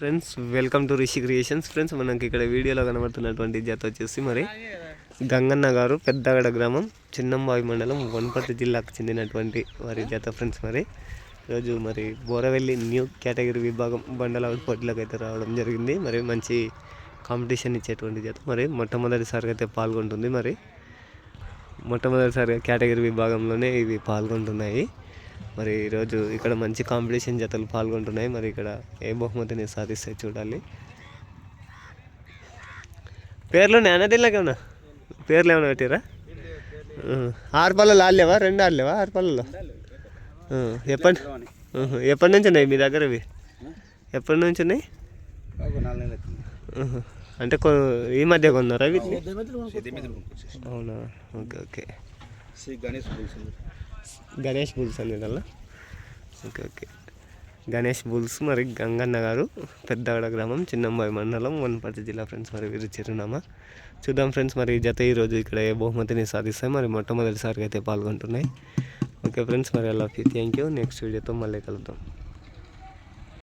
Friends welcome to Rishi creations. Friends మనకి ఇక్కడ వీడియోలో కనబడుతున్నటువంటి జత వచ్చేసి మరి గంగన్న గారు పెద్దగడ గ్రామం చిన్నంబావి మండలం వనపర్తి జిల్లాకు చెందినటువంటి వారి జత ఫ్రెండ్స్ మరి. ఈరోజు మరి బోరవెల్లి న్యూ కేటగిరీ విభాగం బండల పోటీలకు అయితే రావడం జరిగింది. మరి మంచి కాంపిటీషన్ ఇచ్చేటువంటి జత మరి. మొట్టమొదటిసారిగా అయితే పాల్గొంటుంది మరి. మొట్టమొదటిసారిగా కేటగిరీ విభాగంలోనే ఇవి పాల్గొంటున్నాయి. మరి ఈరోజు ఇక్కడ మంచి కాంపిటీషన్ జతలు పాల్గొంటున్నాయి. మరి ఇక్కడ ఏ బహుమతిని సాధిస్తే చూడాలి. పేర్లు నేనే దీనిలోకేమన్నా పేర్లు ఏమైనా పెట్టారా? ఆరు పళ్ళలో ఆడలేవా? రెండు ఆడలేవా? ఆరు పళ్ళలో? ఎప్పటి. ఎప్పటి నుంచి ఉన్నాయి మీ దగ్గర ఇవి? ఎప్పటి నుంచి ఉన్నాయి. అంటే ఈ మధ్య కొన్నారా వీటిని? అవునా okay okay. Ganesh bulls Ganesh bulls okay okay. Ganesh bulls మరి గంగన్న గారు పెద్దగడ గ్రామం చిన్నంబాయి మండలం వనపర్తి జిల్లా ఫ్రెండ్స్ మరి వీరి చిరునామా. చూద్దాం ఫ్రెండ్స్ మరి ఈ జత ఈరోజు ఇక్కడ ఏ బహుమతిని సాధిస్తాయి మరి మొట్టమొదటిసారిగా అయితే పాల్గొంటున్నాయి. ఓకే ఫ్రెండ్స్ మరి అలా. థ్యాంక్ యూ నెక్స్ట్ వీడియోతో మళ్ళీ కలుద్దాం.